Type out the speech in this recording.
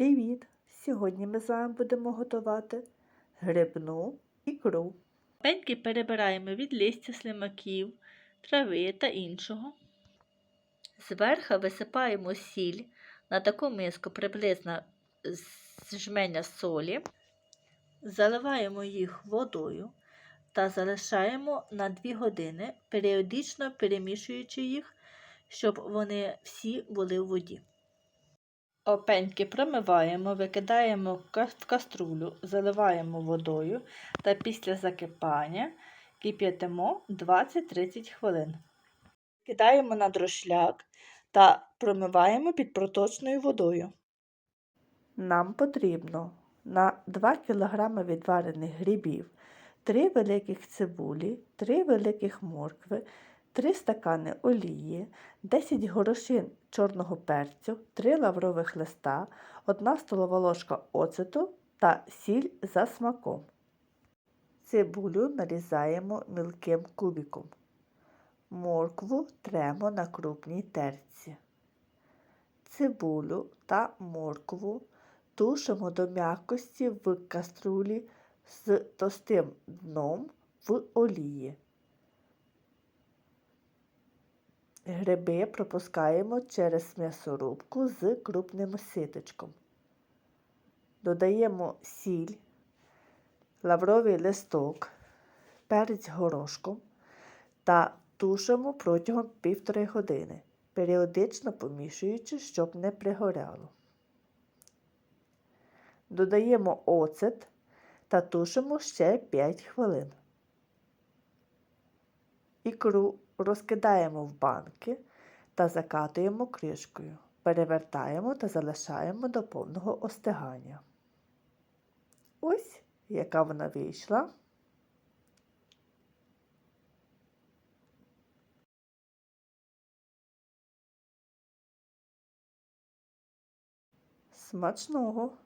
Привіт! Сьогодні ми з вами будемо готувати грибну ікру. Пеньки перебираємо від листя слимаків, трави та іншого. Зверху висипаємо сіль на таку миску приблизно з жменя солі, заливаємо їх водою та залишаємо на 2 години, періодично перемішуючи їх, щоб вони всі були в воді. Опеньки промиваємо, викидаємо в каструлю, заливаємо водою та після закипання кип'ятимо 20-30 хвилин. Кидаємо на дрошляк та промиваємо під проточною водою. Нам потрібно на 2 кг відварених грибів, 3 великих цибулі, 3 великих моркви, 3 стакани олії, 10 горошин чорного перцю, 3 лаврових листа, 1 столова ложка оцету та сіль за смаком. Цибулю нарізаємо мілким кубиком. Моркву тремо на крупній терці. Цибулю та моркву тушимо до м'якості в каструлі з товстим дном в олії. Гриби пропускаємо через м'ясорубку з крупним ситочком. Додаємо сіль, лавровий листок, перець горошком та тушимо протягом півтори години, періодично помішуючи, щоб не пригоряло. Додаємо оцет та тушимо ще 5 хвилин. Ікру розкидаємо в банки та закатуємо кришкою. Перевертаємо та залишаємо до повного остигання. Ось яка вона вийшла. Смачного!